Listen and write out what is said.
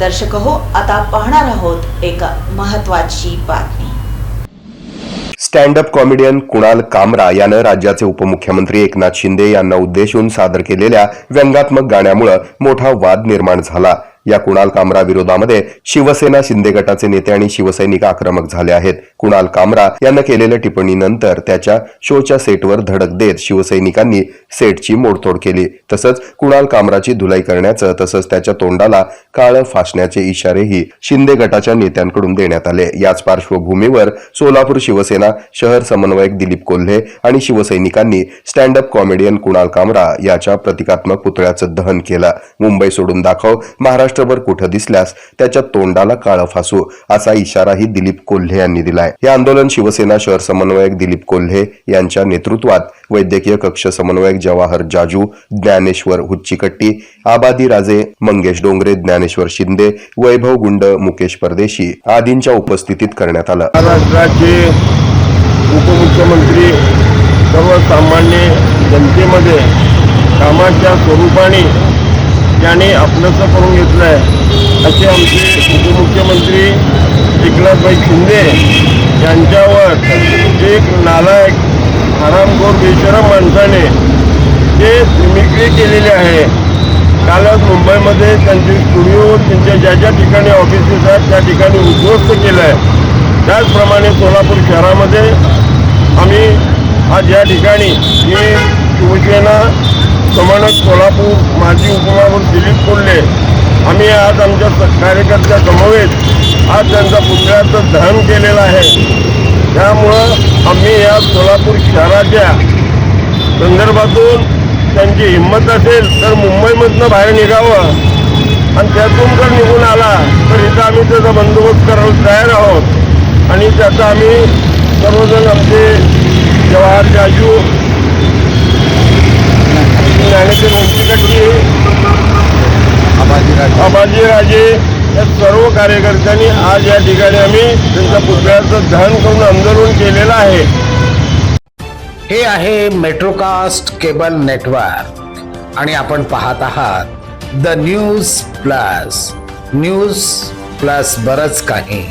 दर्शक हो आता पाहणार आहोत एक महत्वाची बातमी. Stand up comedian Kunal Kamra यानं राज्याचे उपमुख्यमंत्री एकनाथ शिंदे यांना उद्देशून सादर केलेल्या व्यंगात्मक गाण्यामुळे मोठा वाद निर्माण झाला. या कुणाल कामरा विरोधामध्ये शिवसेना शिंदे गटाचे नेते आणि शिवसैनिक आक्रमक झाले आहेत. कुणाल कामरा यानं केलेल्या टिप्पणीनंतर त्याच्या शोच्या सेटवर धडक देत शिवसैनिकांनी सेटची मोडतोड केली. तसंच कुणाल कामराची धुलाई करण्याचं तसंच त्याच्या तोंडाला काळं फासण्याचे इशारेही शिंदे गटाच्या नेत्यांकडून देण्यात आले. याच पार्श्वभूमीवर सोलापूर शिवसेना शहर समन्वयक दिलीप कोल्हे आणि शिवसैनिकांनी stand up comedian Kunal Kamra याच्या प्रतिकात्मक पुतळ्याचं दहन केलं. मुंबई सोडून दाखव महाराष्ट्रभर कुठं दिसल्यास त्याच्या तोंडाला काळं फासू असा इशाराही दिलीप कोल्हे यांनी दिला आहे. हे आंदोलन शिवसेना शहर समन्वयक दिलीप कोल्हे यांच्या नेतृत्वात वैद्यकीय कक्ष समन्वयक जवाहर जाजू ज्ञानेश्वर हुच्चीकट्टी आबादी राजे मंगेश डोंगरे ज्ञानेश्वर शिंदे वैभव गुंड मुकेश परदेशी आदींच्या उपस्थितीत करण्यात आलं. महाराष्ट्राचे उपमुख्यमंत्री सर्वसामान्य जनतेमध्ये कामाच्या स्वरूपाने त्याने आपलंसं करून घेतलं आहे असे आमचे उपमुख्यमंत्री एकनाथभाई शिंदे यांच्यावर एक नालायक हरामखोर बेशरम माणसाने जे मिमिक्री केलेली आहे. कालच मुंबईमध्ये त्यांचे स्टुडिओ त्यांच्या ज्या ज्या ठिकाणी ऑफिसेस आहेत त्या ठिकाणी उद्ध्वस्त केलं आहे त्याचप्रमाणे सोलापूर शहरामध्ये आम्ही आज या ठिकाणी हे शिवसेना समन्वयक सोलापूर माजी उपमहापौर दिलीप कोल्हे आम्ही आज आमच्या स- कार्यकर्त्या समवेत आज त्यांचा पुतळ्याचं दहन केलेलं आहे. त्यामुळं आम्ही या सोलापूर शहराच्या संदर्भातून त्यांची हिंमत असेल तर मुंबईमधनं बाहेर निघावं. आणि त्यातून जर निघून आला तर इथं आम्ही त्याचा बंदोबस्त करायला तयार आहोत. आणि त्याचा आम्ही सर्वजण आमचे जवाहर जाजू ज्ञानेश्वर या सर्व कार्यकर्त्यांनी आज या ठिकाणी आम्ही त्यांच्या पुतळ्याचं दहन करून आंदोलन केलेलं आहे. हे आहे मेट्रोकास्ट केबल नेटवर्क आणि आपण पाहत आहात the news plus news plus बरंच काही.